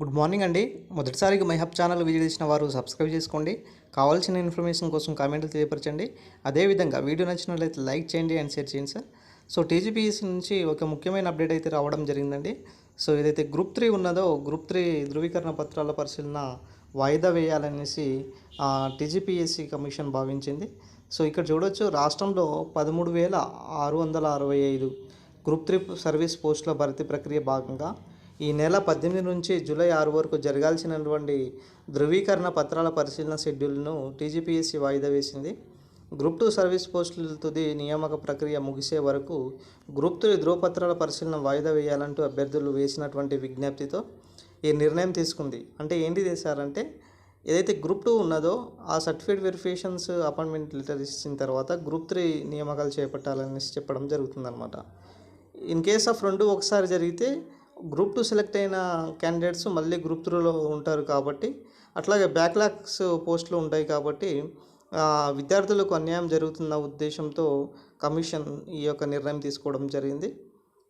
Good morning అండి. మొదటిసారిగా మైహబ్ channel visit చేసిన వారు సబ్స్క్రైబ్ చేసుకోండి. కావాల్సిన ఇన్ఫర్మేషన్ కోసం కామెంట్లు తెలియపరచండి. అదేవిధంగా వీడియో నచ్చినట్లయితే లైక్ చేయండి అండ్ షేర్ చేయండి సార్. సో టీజీపీఎస్సీ నుంచి ఒక ముఖ్యమైన అప్డేట్ అయితే రావడం జరిగిందండి. సో ఏదైతే గ్రూప్ త్రీ ఉన్నదో గ్రూప్ త్రీ ధృవీకరణ పత్రాల పరిశీలన వాయిదా వేయాలనేసి టీజీపీఎస్సీ కమిషన్ భావించింది. సో ఇక్కడ చూడొచ్చు రాష్ట్రంలో పదమూడు వేల ఆరు వందల అరవై ఐదు గ్రూప్ త్రీ సర్వీస్ పోస్టుల భర్తీ ప్రక్రియ భాగంగా ఈ నెల పద్దెనిమిది నుంచి జూలై ఆరు వరకు జరగాల్సినటువంటి ధృవీకరణ పత్రాల పరిశీలన షెడ్యూల్ను టీజీపీఎస్సీ వాయిదా వేసింది. గ్రూప్ టూ సర్వీస్ పోస్టుల తుది నియామక ప్రక్రియ ముగిసే వరకు గ్రూప్ త్రీ ధృవపత్రాల పరిశీలన వాయిదా వేయాలంటూ అభ్యర్థులు వేసినటువంటి విజ్ఞప్తితో ఈ నిర్ణయం తీసుకుంది. అంటే ఏంటి చేశారంటే ఏదైతే గ్రూప్ టూ ఉన్నదో ఆ సర్టిఫికేట్ వెరిఫికేషన్స్ అపాయింట్మెంట్ లెటర్ ఇచ్చిన తర్వాత గ్రూప్ త్రీ నియామకాలు చేపట్టాలని చెప్పడం జరుగుతుందన్నమాట. ఇన్ కేస్ ఆఫ్ రెండు ఒకసారి జరిగితే గ్రూప్ టూ సెలెక్ట్ అయిన క్యాండిడేట్స్ మళ్ళీ గ్రూప్ త్రీలో ఉంటారు కాబట్టి అట్లాగే బ్యాక్లాగ్స్ పోస్టులు ఉంటాయి కాబట్టి విద్యార్థులకు అన్యాయం జరుగుతున్న ఉద్దేశంతో కమిషన్ ఈ యొక్క నిర్ణయం తీసుకోవడం జరిగింది.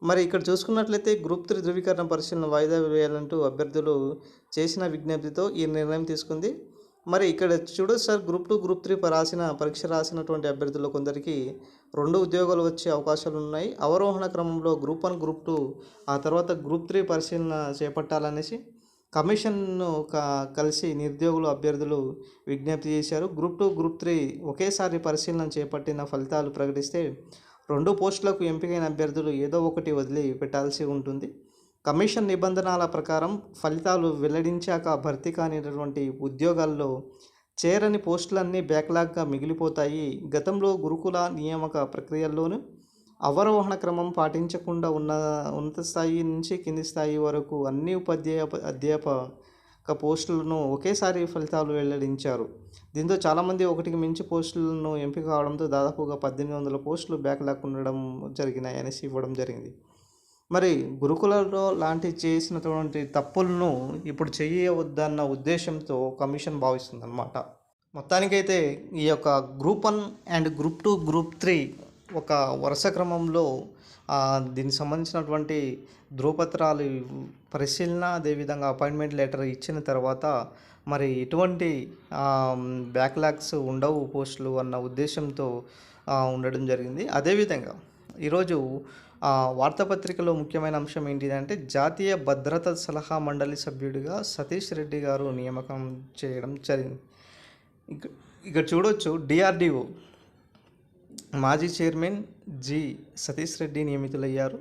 మరి ఇక్కడ చూసుకున్నట్లయితే గ్రూప్ త్రీ ధృవీకరణ పరిశీలన వాయిదా వేయాలంటూ అభ్యర్థులు చేసిన విజ్ఞప్తితో ఈ నిర్ణయం తీసుకుంది. మరి ఇక్కడ చూడొచ్చు sir group two group three రాసిన పరీక్ష రాసినటువంటి అభ్యర్థులు కొందరికి రెండు ఉద్యోగాలు వచ్చే అవకాశాలు ఉన్నాయి. అవరోహణ క్రమంలో గ్రూప్ వన్ గ్రూప్ టూ ఆ తర్వాత గ్రూప్ త్రీ పరిశీలన చేపట్టాలనేసి కమిషన్ను క- కలిసి నిరుద్యోగులు అభ్యర్థులు విజ్ఞప్తి చేశారు. గ్రూప్ టూ గ్రూప్ త్రీ ఒకేసారి పరిశీలన చేపట్టిన ఫలితాలు ప్రకటిస్తే రెండు పోస్టులకు ఎంపికైన అభ్యర్థులు ఏదో ఒకటి వదిలి పెట్టాల్సి ఉంటుంది. కమిషన్ నిబంధనల ప్రకారం ఫలితాలు వెల్లడించాక భర్తీ కానిటువంటి ఉద్యోగాల్లో చేరని పోస్టులన్నీ బ్యాక్లాగ్గా మిగిలిపోతాయి. గతంలో గురుకుల నియామక ప్రక్రియల్లోనూ అవరోహణ క్రమం పాటించకుండా ఉన్న ఉన్నత స్థాయి నుంచి కింది స్థాయి వరకు అన్ని ఉపాధ్యాయ అధ్యాపక పోస్టులను ఒకేసారి ఫలితాలు వెల్లడించారు. దీంతో చాలామంది ఒకటికి మించి పోస్టులను ఎంపిక కావడంతో దాదాపుగా పద్దెనిమిది వందల పోస్టులు బ్యాక్లాగ్ ఉండడం జరిగినాయి అనేసి ఇవ్వడం జరిగింది. మరి గురుకులలో లాంటి చేసినటువంటి తప్పులను ఇప్పుడు చేయవద్దన్న ఉద్దేశంతో కమిషన్ భావిస్తుంది అనమాట మొత్తానికైతే ఈ యొక్క group one and group two group three ఒక వరుస క్రమంలో దీనికి సంబంధించినటువంటి ధృవపత్రాలు పరిశీలన అదేవిధంగా అపాయింట్మెంట్ లెటర్ ఇచ్చిన తర్వాత మరి ఎటువంటి బ్యాక్లాగ్స్ ఉండవు పోస్టులు అన్న ఉద్దేశంతో ఉండడం జరిగింది. అదేవిధంగా ఈరోజు ఆ, వార్తాపత్రికలో ముఖ్యమైన అంశం ఏంటిదంటే జాతీయ భద్రతా సలహా మండలి సభ్యుడిగా సతీష్ రెడ్డి గారు నియామకం చేయడం జరిగింది. ఇక్కడ చూడొచ్చు డిఆర్డిఓ మాజీ చైర్మన్ జి సతీష్ రెడ్డి నియమితులయ్యారు.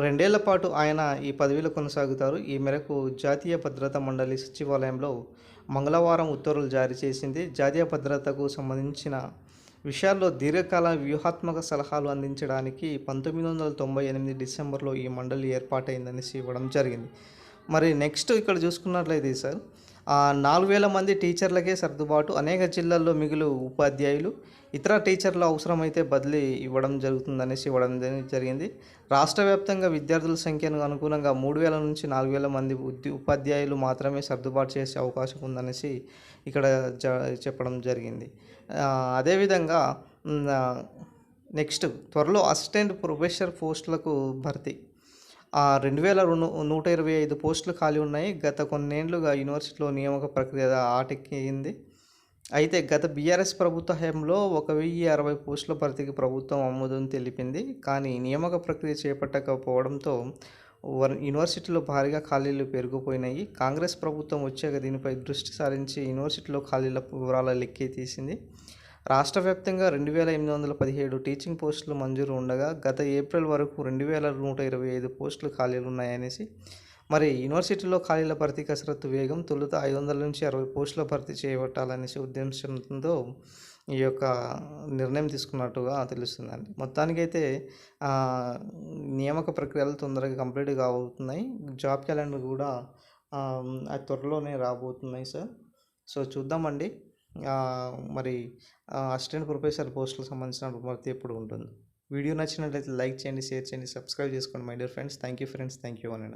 రెండేళ్ళ పాటు ఆయన ఈ పదవిలో కొనసాగుతారు. ఈ మేరకు జాతీయ భద్రతా మండలి సచివాలయంలో మంగళవారం ఉత్తర్వులు జారీ చేసింది. జాతీయ భద్రతకు సంబంధించిన విషయాల్లో దీర్ఘకాల వ్యూహాత్మక సలహాలు అందించడానికి పంతొమ్మిది వందల తొంభై ఎనిమిది డిసెంబర్లో ఈ మండలి ఏర్పాటైందనేసి ఇవ్వడం జరిగింది. మరి నెక్స్ట్ ఇక్కడ చూసుకున్నట్లయితే సార్ నాలుగు వేల మంది టీచర్లకే సర్దుబాటు. అనేక జిల్లాల్లో మిగులు ఉపాధ్యాయులు. ఇతర టీచర్ల అవసరమైతే బదిలీ ఇవ్వడం జరుగుతుందనేసి ఇవ్వడం జరిగింది. రాష్ట్ర వ్యాప్తంగా విద్యార్థుల సంఖ్యను అనుగుణంగా మూడు వేల నుంచి నాలుగు వేల మంది ఉపాధ్యాయులు మాత్రమే సర్దుబాటు చేసే అవకాశం ఉందనేసి ఇక్కడ జ చెప్పడం జరిగింది. అదేవిధంగా నెక్స్ట్ త్వరలో అసిస్టెంట్ ప్రొఫెసర్ పోస్టులకు భర్తీ. ఆ, రెండు వేల రెండు నూట ఇరవై ఐదు పోస్టులు ఖాళీ ఉన్నాయి. గత కొన్నేళ్ళుగా యూనివర్సిటీలో నియామక ప్రక్రియ ఆటెక్కింది. అయితే గత బీఆర్ఎస్ ప్రభుత్వ హయాంలో ఒక వెయ్యి అరవై పోస్టుల భర్తీకి ప్రభుత్వం ఆమోదం తెలిపింది. కానీ నియామక ప్రక్రియ చేపట్టకపోవడంతో యూనివర్సిటీలో భారీగా ఖాళీలు పెరిగిపోయినాయి. కాంగ్రెస్ ప్రభుత్వం వచ్చాక దీనిపై దృష్టి సారించి యూనివర్సిటీలో ఖాళీల వివరాల లెక్కే తీసింది రాష్ట్ర వ్యాప్తంగా రెండు వేల ఎనిమిది వందల పదిహేడు టీచింగ్ పోస్టులు మంజూరు ఉండగా గత ఏప్రిల్ వరకు రెండు వేల నూట ఇరవై ఐదు పోస్టులు ఖాళీలు ఉన్నాయనేసి మరి యూనివర్సిటీలో ఖాళీల భర్తీ కసరత్తు వేగం తొలుత ఐదు వందల నుంచి అరవై పోస్టుల భర్తీ చేపట్టాలనేసి ఉద్దేశంతో ఈ యొక్క నిర్ణయం తీసుకున్నట్టుగా తెలుస్తుందండి. మొత్తానికైతే నియామక ప్రక్రియలు తొందరగా కంప్లీట్ కాబోతున్నాయి. జాబ్ క్యాలెండర్ కూడా అది త్వరలోనే రాబోతున్నాయి సార్. సో చూద్దామండి. మరి అసిస్టెంట్ ప్రొఫెసర్ పోస్టులకు సంబంధించిన భర్తీ ఎప్పుడు ఉంటుంది? వీడియో నచ్చినట్లయితే లైక్ చేయండి షేర్ చేయండి సబ్స్క్రైబ్ చేసుకోండి my dear friends. Thank you friends thank you అని